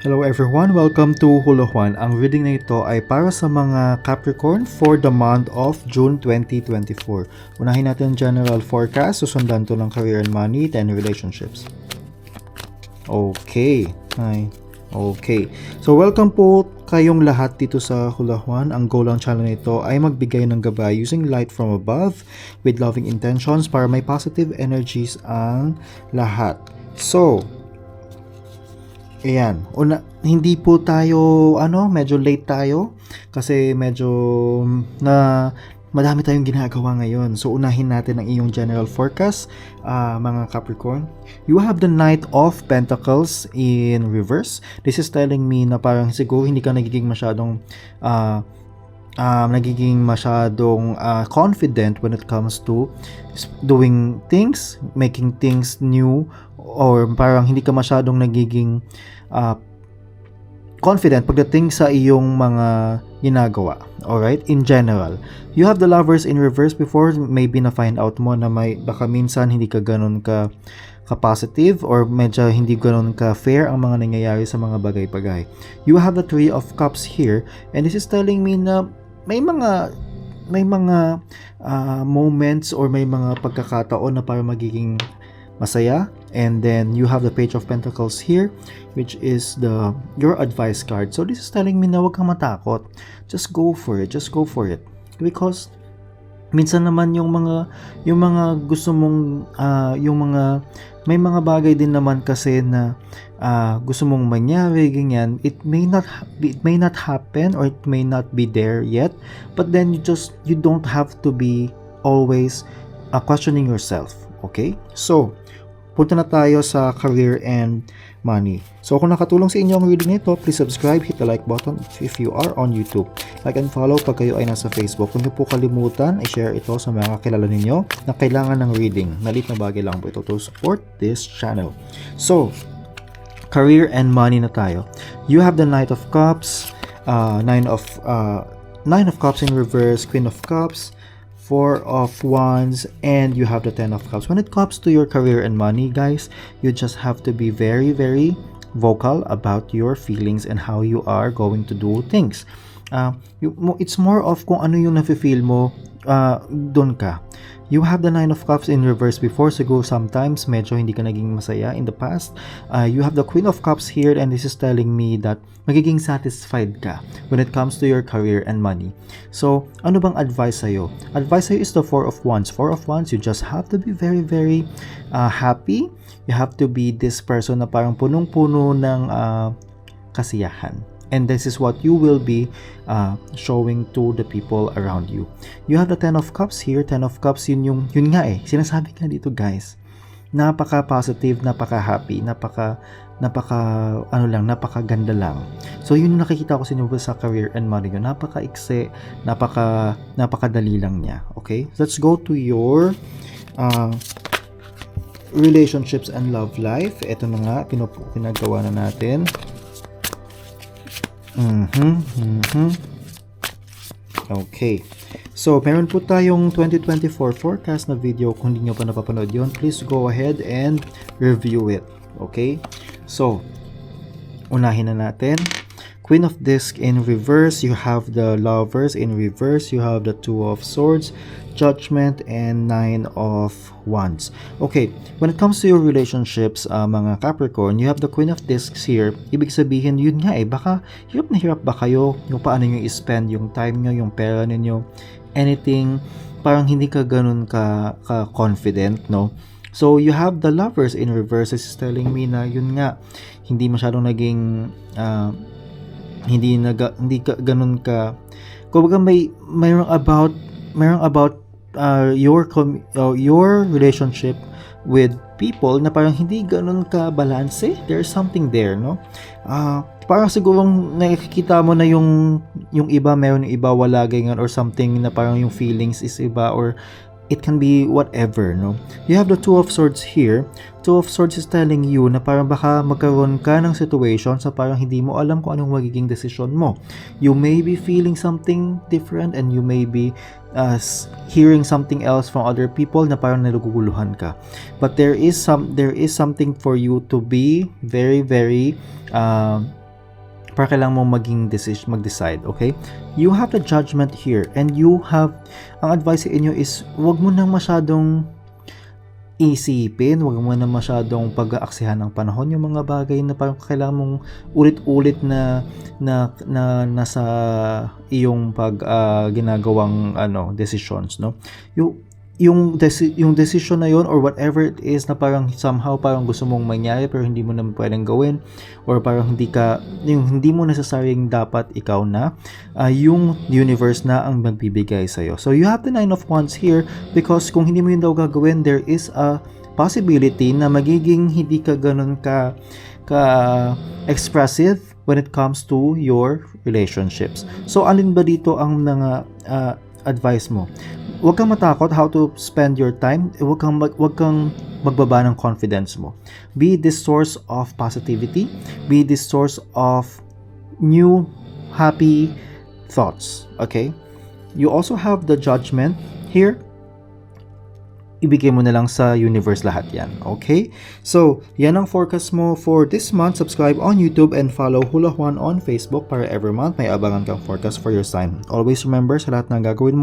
Hello everyone, welcome to Hula Juan. Ang reading na ito ay para sa mga Capricorn for the month of June 2024. Unahin natin ang general forecast, susundan to ng career and money, then relationships. Okay. Hi. Okay. So welcome po kayong lahat dito sa Hula Juan. Ang goal ng channel nito ay magbigay ng gabay using light from above with loving intentions para may positive energies ang lahat. So, Ayan, una, hindi po tayo, ano, medyo late tayo kasi medyo na madami tayong ginagawa ngayon. So, unahin natin ang iyong general forecast, ah, mga Capricorn. You have the Knight of Pentacles in reverse. This is telling me na parang siguro hindi ka nagiging masyadong ah, um, nagiging masyadong ah, confident when it comes to doing things, making things new, or parang hindi ka masyadong nagiging ah, confident pagdating sa iyong mga ginagawa. Alright? In general. You have the lovers in reverse before, maybe na-find out mo na may, baka minsan hindi ka ganun ka ka-positive or medyo hindi ganun ka-fair ang mga nangyayari sa mga bagay-bagay. You have the Three of Cups here and this is telling me na may mga may mga ah, moments or may mga pagkakataon na para magiging masaya. And then you have the page of pentacles here which is the your advice card. So this is telling me na huwag kang matakot. Just go for it just go for it. Because minsan naman yung mga yung mga gusto mong ah, yung mga may mga bagay din naman kasi na ah, gusto mong mangyari ganyan. It may not ha- it may not happen or it may not be there yet but then you just you don't have to be always uh, questioning yourself okay? So punta na tayo sa career and money. So kung nakatulong sa inyo ang reading nito, please subscribe, hit the like button if you are on YouTube. Like and follow pag kayo ay nasa Facebook. Kung niyo po kalimutan, i-share ito sa mga kakilala ninyo na kailangan ng reading. Nalit na bagay lang po ito to support this channel. So, career and money na tayo. You have the Knight of Cups, uh, Nine of uh, Nine of Cups in reverse, Queen of Cups, Four of Wands, and you have the Ten of Cups. When it comes to your career and money, guys, you just have to be very, very vocal about your feelings and how you are going to do things. Uh, it's more of kung ano yung nafe-feel mo, uh, doon ka. You have the Nine of Cups in reverse before, siguro sometimes medyo hindi ka naging masaya in the past. Uh, you have the Queen of Cups here and this is telling me that magiging satisfied ka when it comes to your career and money. So, ano bang advice sa'yo? Advice sa'yo is the Four of Wands. Four of Wands, you just have to be very, very uh, happy. You have to be this person na parang punong-puno ng uh, kasiyahan. And this is what you will be uh, showing to the people around you. You have the Ten of Cups here. Ten of Cups, yun yung, yun nga eh. Sinasabi nga dito guys. Napaka-positive, napaka-happy, napaka, napaka, ano lang, napaka-ganda lang. So yun yung nakikita ko sa inyo sa career and money nyo. Napaka-ikse, napaka, napakadali lang niya. Okay? Let's go to your uh, relationships and love life. Ito na nga, pinagawa na natin. Mhm, mhm. Okay. So, meron po tayong 2024 forecast na video. Kung hindi nyo pa napapanood yun, please go ahead and review it. Okay? So, unahin na natin. Queen of Disc in reverse, you have the Lovers in reverse, you have the Two of Swords, Judgment, and Nine of Wands. Okay, when it comes to your relationships, uh, mga Capricorn, you have the Queen of Discs here. Ibig sabihin, yun nga eh, baka hirap na hirap ba kayo yung paano nyo i-spend yung time nyo, yung pera ninyo, anything, parang hindi ka ganun ka, ka confident, no? So, you have the lovers in reverse. Is telling me na yun nga, hindi masyadong naging, ah, hindi na hindi ka ganun ka kumbaga may mayroong about mayroong about uh, your com- uh, your relationship with people na parang hindi ganun ka balanse. There's something there no? Ah, parang siguro nakikita mo na yung yung iba meron yung iba wala ganyan or something na parang yung feelings is iba or it can be whatever no? You have the two of swords here. Two of swords is telling you na parang baka magkaroon ka ng situation sa parang hindi mo alam kung anong magiging decision mo. You may be feeling something different and you may be uh, hearing something else from other people na parang naluguguluhan ka. But there is some there is something for you to be very very um para kailangan mo maging decision, mag-decide, okay? You have the judgment here and you have, ang advice sa inyo is, wag mo nang masyadong isipin, wag mo na masyadong pag-aaksihan ng panahon yung mga bagay na parang kailangan mong ulit-ulit na na na nasa iyong pag ah, ginagawang ano decisions no yung yung desi- yung decision na yon or whatever it is na parang somehow parang gusto mong mangyari pero hindi mo naman pwedeng gawin or parang hindi ka yung hindi mo necessaryong dapat ikaw na ah, yung universe na ang magbibigay sa iyo. So you have the nine of wands here because kung hindi mo yun daw gagawin there is a possibility na magiging hindi ka ganun ka ka expressive when it comes to your relationships. So alin ba dito ang mga ah, advice mo? Huwag kang matakot how to spend your time. Eh, Huwag kang mag, huwag kang magbaba ng confidence mo. Be this source of positivity. Be this source of new happy thoughts. Okay? You also have the judgment here. Ibigay mo na lang sa universe lahat yan. Okay? So, yan ang forecast mo for this month. Subscribe on YouTube and follow Hula Juan on Facebook para every month may abangan kang forecast for your sign. Always remember sa lahat ng gagawin mo